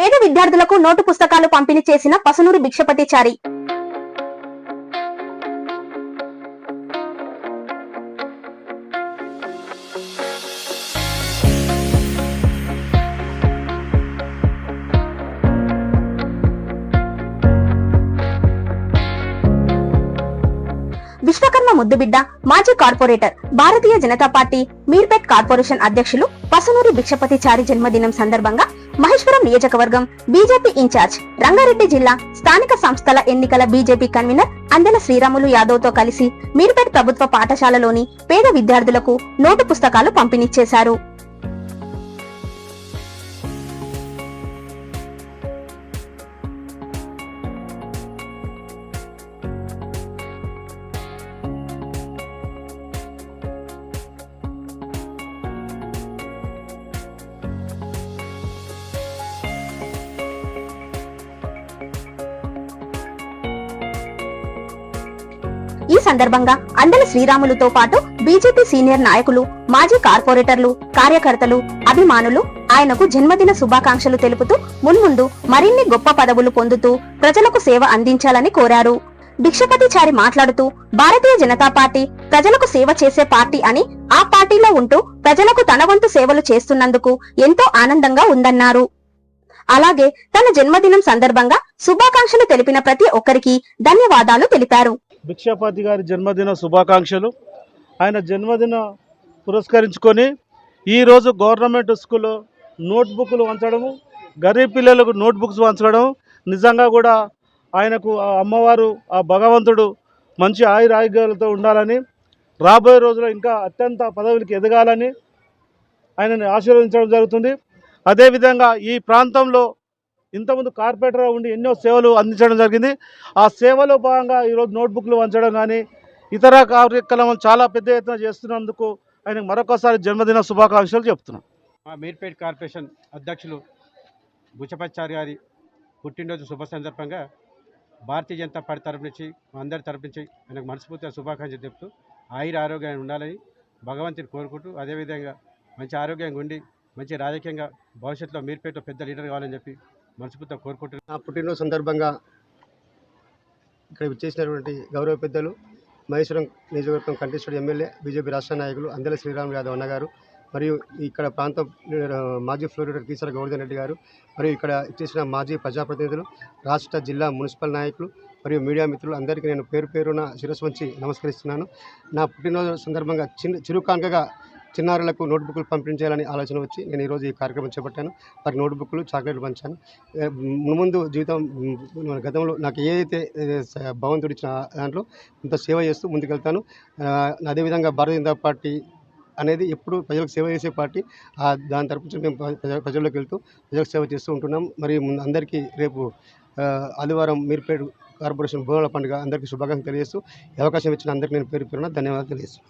పేద విద్యార్థులకు నోటు పుస్తకాలు పంపిణీ చేసిన పసునూరి భిక్షపతిచారి విశ్వకర్మ ముద్దుబిడ్డ మాజీ corporator Bharatiya Janata Party Meerpet corporation అధ్యక్షులు పసునూరి భిక్షపతిచారి జన్మదినం సందర్భంగా మహేశ్వరం నియోజకవర్గం బీజేపీ ఇన్ఛార్జ్ రంగారెడ్డి జిల్లా స్థానిక సంస్థల ఎన్నికల బీజేపీ కన్వీనర్ అందెల శ్రీరాములు యాదవ్తో కలిసి మీరుపేట ప్రభుత్వ పాఠశాలలోని పేద విద్యార్థులకు నోటు పుస్తకాలు పంపిణీ చేశారు. సందర్భంగా అందల శ్రీరాములుతో పాటు బీజేపీ సీనియర్ నాయకులు మాజీ కార్పొరేటర్లు కార్యకర్తలు అభిమానులు ఆయనకు జన్మదిన శుభాకాంక్షలు తెలుపుతూ మున్ముందు మరిన్ని గొప్ప పదవులు పొందుతూ ప్రజలకు సేవ అందించాలని కోరారు. భిక్షపతిచారి మాట్లాడుతూ భారతీయ జనతా పార్టీ ప్రజలకు సేవ చేసే పార్టీ అని ఆ పార్టీలో ఉంటూ ప్రజలకు తన వంతు సేవలు చేస్తున్నందుకు ఎంతో ఆనందంగా ఉందన్నారు. అలాగే తన జన్మదినం సందర్భంగా శుభాకాంక్షలు తెలిపిన ప్రతి ఒక్కరికి ధన్యవాదాలు తెలిపారు. భిక్షాపాతి గారి జన్మదిన శుభాకాంక్షలు. ఆయన జన్మదిన పురస్కరించుకొని ఈరోజు గవర్నమెంట్ స్కూల్లో నోట్బుక్లు వంచడము గరీబ్ పిల్లలకు నోట్బుక్స్ వంచడం నిజంగా కూడా ఆయనకు ఆ అమ్మవారు ఆ భగవంతుడు మంచి ఆయురారోగ్యాలతో ఉండాలని రాబోయే రోజుల్లో ఇంకా అత్యంత పదవులకి ఎదగాలని ఆయనని ఆశీర్వదించడం జరుగుతుంది. అదేవిధంగా ఈ ప్రాంతంలో ఇంతకుముందు కార్పొరేటర్గా ఉండి ఎన్నో సేవలు అందించడం జరిగింది. ఆ సేవలో భాగంగా ఈరోజు నోట్బుక్లు వంచడం కానీ ఇతర కార్యక్రమాలు చాలా పెద్ద ఎత్తున చేస్తున్నందుకు ఆయనకు మరొకసారి జన్మదిన శుభాకాంక్షలు చెప్తున్నాం. మా మీర్పేట్ కార్పొరేషన్ అధ్యక్షులు బుచ్చపచ్చారి గారి పుట్టినరోజు శుభ సందర్భంగా భారతీయ జనతా పార్టీ తరపు నుంచి అందరి తరపు నుంచి ఆయనకు మనస్ఫూర్తిగా శుభాకాంక్షలు చెప్తూ ఆయుర ఆరోగ్యాన్ని ఉండాలని భగవంతుని కోరుకుంటూ అదేవిధంగా మంచి ఆరోగ్యంగా ఉండి మంచి రాజకీయంగా భవిష్యత్తులో మీర్పేటలో పెద్ద లీడర్ కావాలని చెప్పి మనస్ఫూర్తిగా కోరుకుంటున్నాను. నా పుట్టినరోజు సందర్భంగా ఇక్కడ చేసినటువంటి గౌరవ పెద్దలు మహేశ్వరం నియోజకవర్గం కంటెస్టెడ్ ఎమ్మెల్యే బీజేపీ రాష్ట్ర నాయకులు అందెల శ్రీరామ్ యాదవ్ అన్న గారు మరియు ఇక్కడ ప్రాంతం మాజీ ఫ్లోరిడర్ కీసర గౌరధన్ రెడ్డి గారు మరియు ఇక్కడ ఇచ్చేసిన మాజీ ప్రజాప్రతినిధులు రాష్ట్ర జిల్లా మున్సిపల్ నాయకులు మరియు మీడియా మిత్రులు అందరికీ నేను పేరు పేరున శిరస్సు వంచి నమస్కరిస్తున్నాను. నా పుట్టినరోజు సందర్భంగా చిన్న చిరుకాంకగా చిన్నారులకు నోట్బుక్లు పంపించాలని ఆలోచన వచ్చి నేను ఈరోజు ఈ కార్యక్రమం చేపట్టాను. వారి నోట్బుక్లు చాక్లెట్లు పంచాను. ముందు జీవితం గతంలో నాకు ఏదైతే భగవంతుడు ఇచ్చిన దాంట్లో ఇంత సేవ చేస్తూ ముందుకెళ్తాను. అదేవిధంగా భారతీయ జనతా పార్టీ అనేది ఎప్పుడు ప్రజలకు సేవ చేసే పార్టీ. ఆ, దాని తరపు మేము ప్రజల్లోకి వెళ్తూ ప్రజలకు సేవ చేస్తూ ఉంటున్నాం. మరి అందరికీ రేపు ఆదివారం మీర్పేట కార్పొరేషన్ భూముల పండుగ అందరికీ శుభాకాంక్షలు తెలియజేస్తూ ఈ అవకాశం ఇచ్చిన అందరికీ నేను పేరు పేరున ధన్యవాదాలు తెలియజేస్తున్నాను.